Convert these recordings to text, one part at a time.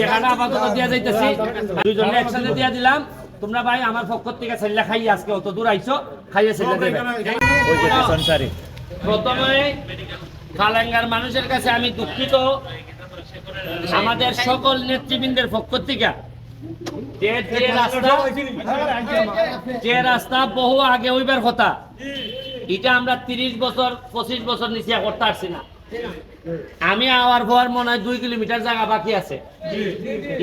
টাকাটা আপাতত দিয়া যাইতেছি দুইজনে একসাথে দিয়া দিলাম। তোমরা ভাই আমার পক্ষ থেকে ছেলে খাই আজকে অত দূর আইছো খাইয়ে ছেলে দেবে। ওই যে সংসারী প্রথমে কালাঙ্গার মানুষের কাছে আমি দুঃখিত। আমাদের সকল নেতৃবৃন্দের পক্ষ থেকে যে রাস্তা যে রাস্তা বহু আগে হইবার কথা এটা আমরা তিরিশ বছর পঁচিশ বছর নিচে করতে পারছি না। আমি আওয়ার পর মনে হয় দুই কিলোমিটার জায়গা বাকি আছে।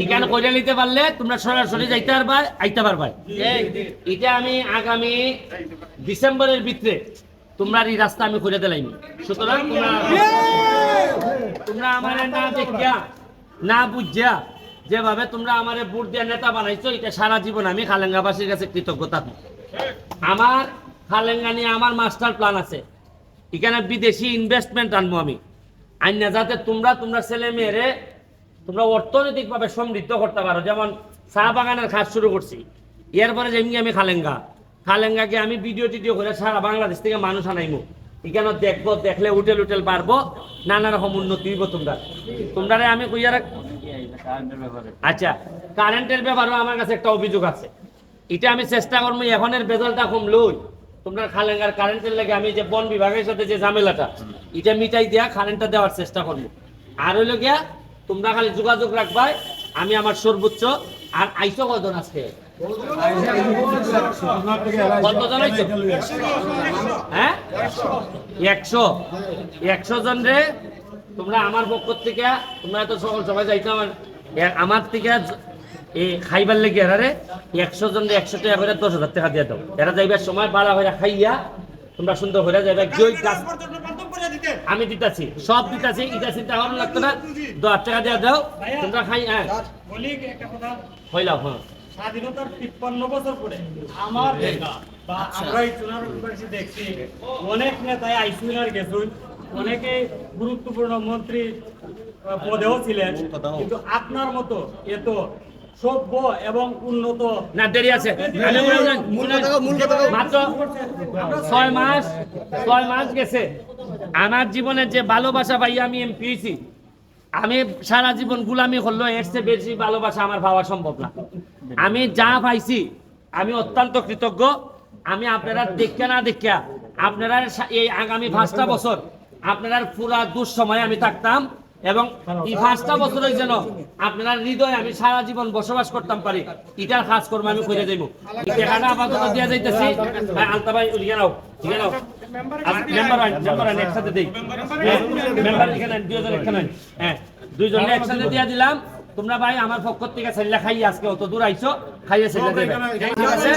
এখানে কইরা নিতে পারলে তোমরা সরাসরি যাইতে পারবা আইতে পারবা। এটা আমি আগামী ডিসেম্বরের ভিতরে তোমরা এই রাস্তা আমি করে দিলাম সুতরাং তোমরা আমার না দেখিয়া না বুঝিয়া যেভাবে তোমরা আমার ভোট দিয়ে নেতা বানাইছো এটা সারা জীবন আমি খালেঙ্গাবাসীর কাছে কৃতজ্ঞতা। আমার খালেঙ্গা নিয়ে আমার মাস্টার প্ল্যান আছে। এখানে বিদেশি ইনভেস্টমেন্ট আনব আমি। আইনা যাতে তোমরা তোমরা ছেলে মেয়েরে, তোমরা অর্থনৈতিকভাবে সমৃদ্ধ করতে পারো। যেমন চা বাগানের কাজ শুরু করছি। এরপরে যেমনি আমি খালেঙ্গা। খালেঙ্গাকে আমি ভিডিও টিডিও করে সারা বাংলাদেশ থেকে মানুষ আনাইমু। এখানে দেখব, দেখলে হোটেল হোটেল পারব, নানা রকম উন্নতি হইব তোমরা। তোমরা আমি কইয়া আচ্ছা কারেন্টের ব্যাপারেও আমার কাছে একটা অভিযোগ আছে। এটা আমি চেষ্টা করব, এখনের বেতনটা কম লই তোমরা খালেঙ্গার কারেন্টের লাগে আমি যে বন বিভাগের সাথে যে ঝামেলাটা এটা মিটাই দেয়া কারেন্টটা দেওয়ার চেষ্টা করব। আর হইল গিয়া তোমরা খালি যোগাযোগ রাখবাই আমি আমার সর্বোচ্চ আর আইসো কজন আজকে? কতজন আইছো হ্যাঁ? একশো। একশো জন রে তোমরা আমার পক্ষ থেকে তোমরা এত সকল সবাই যাইতো আমার আমার থেকে এই খাইবার লেগে এরা রে একশো জন একশো টাকা করে দশ হাজার টাকা দিয়ে দাও। এরা যাইবার সময় বালা হয়ে খাইয়া তোমরা সুন্দর হয়ে যাবে জয় গাছ আমি দিতাছি, সব দিতাছি এটা চিন্তা করার লাগতো না। দশ টাকা দিয়ে দাও, তোমরা খাই হ্যাঁ। হইলাম হ্যাঁ। স্বাধীনতার তিপ্পান্ন বছর পরে আমার দেখছি, অনেক ছিলেন। কিন্তু আপনার মতো এত সভ্য এবং উন্নত। না দেরি আছে। মাত্র ছয় মাস ছয় মাস গেছে। আমার জীবনে যে ভালোবাসা পাই আমি এমপি আমি সারা জীবন গুলামি করল এর চেয়ে বেশি ভালোবাসা আমার পাওয়া সম্ভব না। আমি যা পাইছি আমি অত্যন্ত কৃতজ্ঞ। আমি আপনারা দেখা না দেখা আপনারা এই আগামী পাঁচটা বছর আপনারা পুরা দুঃসময় আমি থাকতাম। এবং এই পাঁচটা বছরের যেন আপনার হৃদয়ে আমি সারা জীবন বসবাস করতাম পারি। এটার কাজ করব আমি করে দেবো টাকাটা আপাতত দিয়ে যাইতেছি। ভাই আলতা ভাই লিখে নাও লিখে নাও। মেম্বার মেম্বার একসাথে দেই। মেম্বার লিখে নেন দুইজন এখানে আইন। হ্যাঁ দুইজনে একসাথে দিয়ে দিলাম। তোমরা ভাই আমার পক্ষ থেকে ছেলে খাই আজকে অত দূর আইছো খাইয়ে ছেলে দেবে। ঠিক আছে?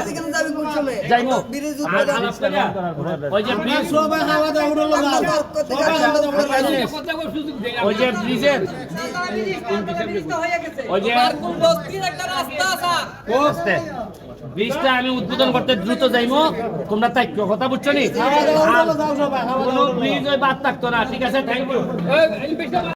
ওই যে ব্রিজের ওই যে ব্রিজটা আমি উদ্বোধন করতে দ্রুত যাইমো। তোমরা তাই কথা বুঝছ নি? কোনো ব্রিজ ওই বাদ থাকতো না ঠিক আছে? Thank you